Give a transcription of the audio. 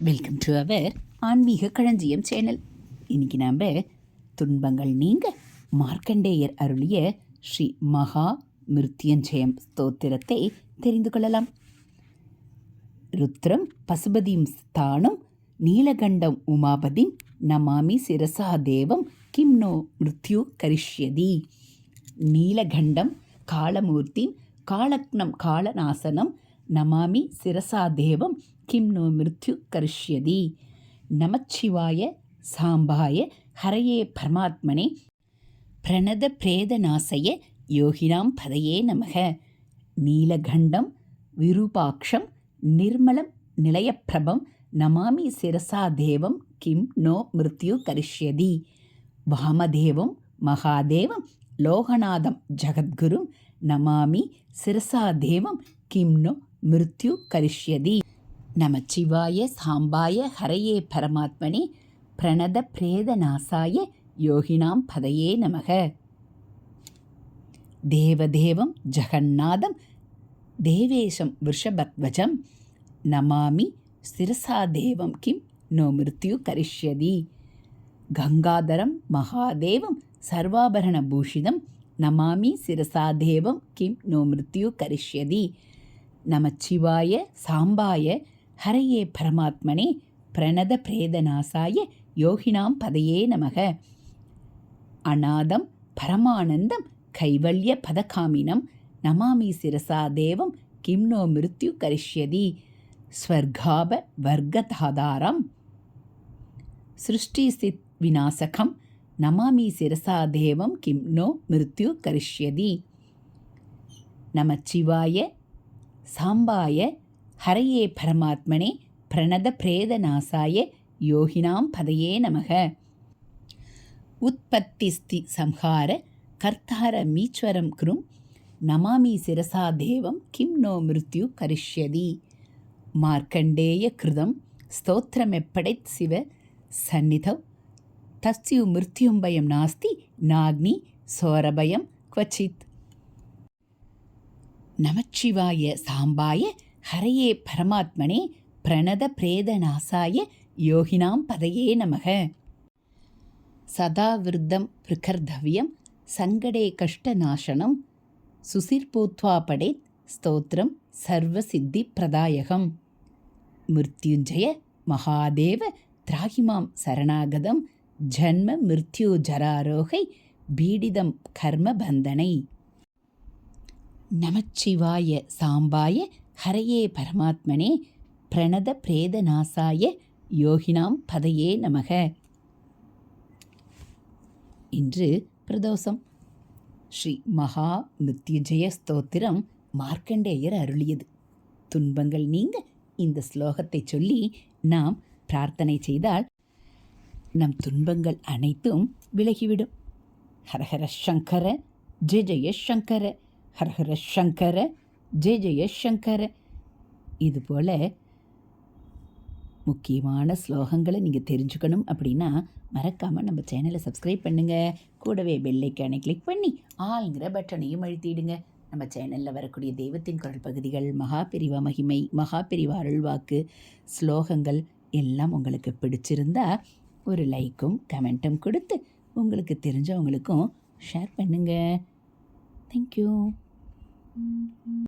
Welcome to our ஆன்மீக களஞ்சியம் channel இன்னைக்கு நாம் துன்பங்கள் நீங்க மார்க்கண்டேயர் அருளிய ஸ்ரீ மகா மிருத்யஞ்சயம் ஸ்தோத்திரத்தை தெரிந்து கொள்ளலாம். ருத்ரம் பசுபதியும் ஸ்தானம் நீலகண்டம் உமாபதி நமாமி சிரசா தேவம் கிம் நோ மிருத்யு கரிஷ்யதி. நீலகண்டம் காலமூர்த்தி காலக்னம் காலநாசனம் நமாமி சிரசா தேவம் கிம் நோ மிருத்யு கரிஷ்யதி. நமச்சிவாய சாம்பாய ஹரையே பரமாத்மனே. பிரணத பிரேதநாசய யோகினாம் பதையே நமக. நீலகண்டம் விருபாக்ஷம் நிர்மலம் நிலையப்பிரபம் நமாமி சிரசா தேவம் கிம் நோ மிருத்யு கரிஷ்யதி. வாமதேவம் மகாதேவம் லோகநாதம் ஜகத்குரும் நமாமி சிரசா தேவம் கிம் நோ மிருத்யு கரிஷ்யதி. நமச்சிவாய சாம்பாய ஹரையே பரமாத்மனே பிரணத பிரேத நாசாய யோகினாம் பதையே நமக. தேவதேவம் ஜெகநாதம் தேவேஷம் விஷபத்வஜம் நமாமி சிரசா தேவம் கிம் நோ மிருத்யு கரிஷ்யதி. கங்காதரம் மகாதேவம் சர்வாபரண பூஷிதம் நமாமி சிரசா தேவம் கிம் நோ மிருத்யு கரிஷ்யதி. நமச்சிவாய சாம்பாய ஹரையே பரமாத்மனே பிரணத பிரேதநாசாய யோகினாம் பதையே நமக. அநாதம் பரமானந்தம் கைவல்ய பதகாமினம் நமாமி சிரசா தேவம் கிம்னோ மிருத்யு கரிஷ்யதி. ஸ்வர்காப வர்க்கதாதாரம். சிருஷ்டிசித் விநாசகம் நமாமி சிரசா தேவம் கிம்னோ மிருத்யு கரிஷ்யதி. நமச்சிவாய சாம்பாய ஹரையே பரமாத்மனே பிரணத பிரேதநாசாய யோகினாம் பதையே நமக உற்பத்திஸ்தி சம்ஹார கர்த்தார மீஸ்வரம் குரும் நமாமி சிரசா தேவம் கிம் நோ மிருத்யு கரிஷ்யதி மார்க்கண்டேய கிருதம் ஸ்தோத்திரமெப்படைத் சிவ சந்நிதவ் தஸ்யு மிருத்யும் பயம் நாஸ்தி நாக்னி சோரபயம் क्वचित् நமச்சிவாய சாம்பாய ஹரையே பரமாத்மனே பிரணத பிரேத நாசாய யோகினாம் பதையே நமக. சதா விருத்தம் பிரகர்தவியம் சங்கடே கஷ்டநாசனம் சுசிர்பூத்வா படேத் ஸ்தோத்திரம் சர்வசித்தி பிரதாயகம். மிருத்யுஞ்சய மகாதேவ திராகிமாம் சரணாகதம் ஜன்ம மிருத்யு ஜராரோகை பீடிதம் கர்ம பந்தனை. நமச்சிவாய சாம்பாய ஹரையே பரமாத்மனே பிரணத பிரேத நாசாய யோகினாம் பதையே நமக. இன்று பிரதோஷம். ஸ்ரீ மகா மிருத்யுஜய ஸ்தோத்திரம் மார்க்கண்டேயர் அருளியது. துன்பங்கள் நீங்க இந்த ஸ்லோகத்தை சொல்லி நாம் பிரார்த்தனை செய்தால் நம் துன்பங்கள் அனைத்தும் விலகிவிடும். ஹரஹர சங்கர ஜெய ஜெய சங்கர. ஹரஹர சங்கர ஜெய ஜெய சங்கர. இதுபோல் முக்கியமான ஸ்லோகங்களை நீங்கள் தெரிஞ்சுக்கணும் அப்படின்னா மறக்காமல் நம்ம சேனலை சப்ஸ்கிரைப் பண்ணுங்கள் கூடவே பெல்லைக்கானை கிளிக் பண்ணி ஆளுங்கிற பட்டனையும் அழுத்திடுங்க. நம்ம சேனலில் வரக்கூடிய தெய்வத்தின் குரல் பகுதிகள் மகாபிரிவா மகிமை மகாபிரிவா அருள்வாக்கு ஸ்லோகங்கள் எல்லாம் உங்களுக்கு பிடிச்சிருந்தா ஒரு லைக்கும் கமெண்ட்டும் கொடுத்து உங்களுக்கு தெரிஞ்சவங்களுக்கும் ஷேர் பண்ணுங்கள் Thank you. Mm-hmm.